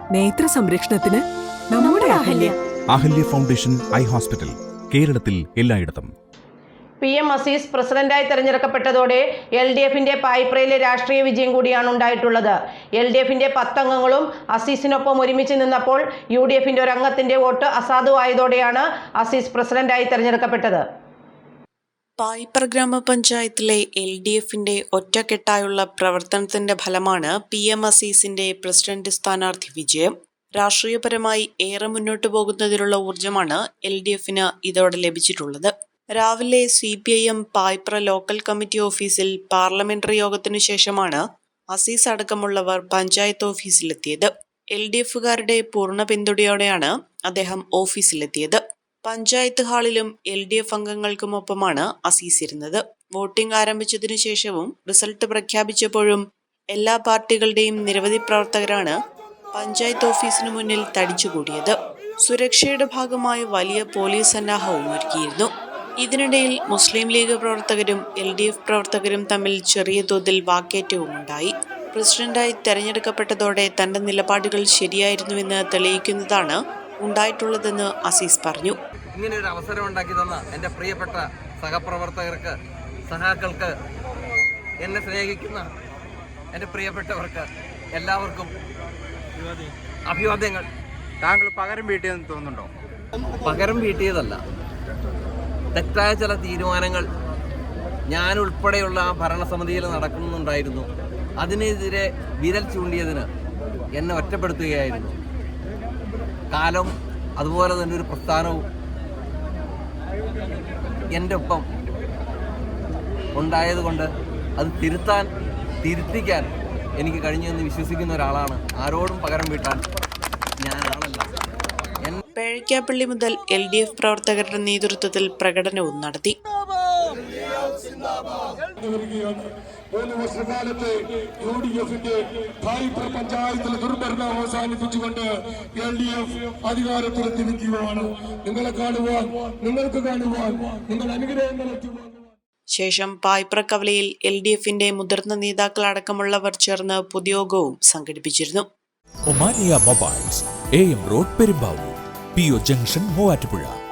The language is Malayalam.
നേത്ര സംരക്ഷണത്തിന് നമ്മുടെ Ahalya. Ahalya. Foundation eye hospital കേരളത്തിൽ എല്ലായിടത്തും. പി എം അസീസ് പ്രസിഡന്റായി തെരഞ്ഞെടുക്കപ്പെട്ടതോടെ എൽ ഡി എഫിന്റെ പായ്പ്രയിലെ രാഷ്ട്രീയ വിജയം കൂടിയാണ് ഉണ്ടായിട്ടുള്ളത്. എൽ ഡി എഫിന്റെ പത്തംഗങ്ങളും അസീസിനൊപ്പം ഒരുമിച്ച് നിന്നപ്പോൾ യു ഡി എഫിന്റെ ഒരംഗത്തിന്റെ അംഗത്തിന്റെ വോട്ട് അസാധുവായതോടെയാണ് അസീസ് പ്രസിഡന്റായി തെരഞ്ഞെടുക്കപ്പെട്ടത്. പായിപ്പർ ഗ്രാമപഞ്ചായത്തിലെ എൽ ഡി എഫിന്റെ ഒറ്റക്കെട്ടായുള്ള പ്രവർത്തനത്തിന്റെ ഫലമാണ് പി എം അസീസിന്റെ പ്രസിഡന്റ് സ്ഥാനാർത്ഥി വിജയം. രാഷ്ട്രീയപരമായി ഏറെ മുന്നോട്ടു പോകുന്നതിലുള്ള ഊർജമാണ് എൽ ഡി എഫിന് ഇതോടെ ലഭിച്ചിട്ടുള്ളത്. രാവിലെ C P I M Payipra local committee ഓഫീസിൽ പാർലമെന്ററി യോഗത്തിനു ശേഷമാണ് അസീസ് അടക്കമുള്ളവർ പഞ്ചായത്ത് ഓഫീസിലെത്തിയത്. എൽ ഡി എഫുകാരുടെ പൂർണ പിന്തുണയോടെയാണ് അദ്ദേഹം ഓഫീസിലെത്തിയത്. പഞ്ചായത്ത് ഹാളിലും എൽ ഡി എഫ് അംഗങ്ങൾക്കുമൊപ്പമാണ് അസീസ് ഇരുന്നത്. വോട്ടിംഗ് ആരംഭിച്ചതിനു ശേഷവും റിസൾട്ട് പ്രഖ്യാപിച്ചപ്പോഴും എല്ലാ പാർട്ടികളുടെയും നിരവധി പ്രവർത്തകരാണ് പഞ്ചായത്ത് ഓഫീസിനു മുന്നിൽ തടിച്ചുകൂടിയത്. സുരക്ഷയുടെ ഭാഗമായി വലിയ പോലീസ് സന്നാഹവും ഒരുക്കിയിരുന്നു. ഇതിനിടയിൽ മുസ്ലിം ലീഗ് പ്രവർത്തകരും എൽ ഡി എഫ് പ്രവർത്തകരും തമ്മിൽ ചെറിയ തോതിൽ വാക്കേറ്റവും ഉണ്ടായി. പ്രസിഡന്റായി തെരഞ്ഞെടുക്കപ്പെട്ടതോടെ തന്റെ നിലപാടുകൾ ശരിയായിരുന്നുവെന്ന് തെളിയിക്കുന്നതാണ് ഉണ്ടായിട്ടുള്ളതെന്ന് അസീസ് പറഞ്ഞു. ഇങ്ങനെ ഒരു അവസരം ഉണ്ടാക്കി തന്ന എന്റെ പ്രിയപ്പെട്ട സഹപ്രവർത്തകർക്ക് സഹാക്കൾക്ക് എന്നെ സ്നേഹിക്കുന്ന എന്റെ പ്രിയപ്പെട്ടവർക്ക് എല്ലാവർക്കും അഭിവാദ്യങ്ങൾ. താങ്കൾ പകരം വീട്ടിയെന്ന് തോന്നുന്നുണ്ടോ? പകരം വീട്ടിയതല്ല. തെറ്റായ ചില തീരുമാനങ്ങൾ ഞാൻ ഉൾപ്പെടെയുള്ള ആ ഭരണസമിതിയിൽ നടക്കുന്നുണ്ടായിരുന്നു. അതിനെതിരെ വിരൽ ചൂണ്ടിയതിന് എന്നെ ഒറ്റപ്പെടുത്തുകയായിരുന്നു. കാലം അതുപോലെ തന്നെ ഒരു പ്രസ്ഥാനവും എന്റെ ഒപ്പം ഉണ്ടായതുകൊണ്ട് അത് തിരുത്താൻ തിരുത്തിക്കാൻ എനിക്ക് കഴിഞ്ഞെന്ന് വിശ്വസിക്കുന്ന ഒരാളാണ്. ആരോടും പകരം വീട്ടാൻ ഞാനാണല്ല പേഴിക്കാപ്പള്ളി മുതൽ എൽ ഡി എഫ് പ്രവർത്തകരുടെ നേതൃത്വത്തിൽ പ്രകടനവും നടത്തി. മൂന്ന് വർഷക്കാലത്തെ യു ഡി എഫിന്റെ ഭായിപ്ര പഞ്ചായത്തിലെ ദുർഭരണം അവസാനിപ്പിച്ചുകൊണ്ട് എൽ ഡി എഫ് അധികാരത്തിലെത്തിരിക്കുകയാണ് നിങ്ങളെ കാണുവാൻ നിങ്ങൾക്ക് കാണുവാൻ നിങ്ങൾ അനുഗ്രഹങ്ങൾ ഏറ്റുവാങ്ങുവാൻ. ശേഷം പായ്പ്ര കവലയിൽ എൽ ഡി എഫിന്റെ മുതിർന്ന നേതാക്കളടക്കമുള്ളവർ ചേർന്ന് പൊതുയോഗവും സംഘടിപ്പിച്ചിരുന്നു. Omania mobiles A M road Perumbavoor P O junction Muvattupuzha.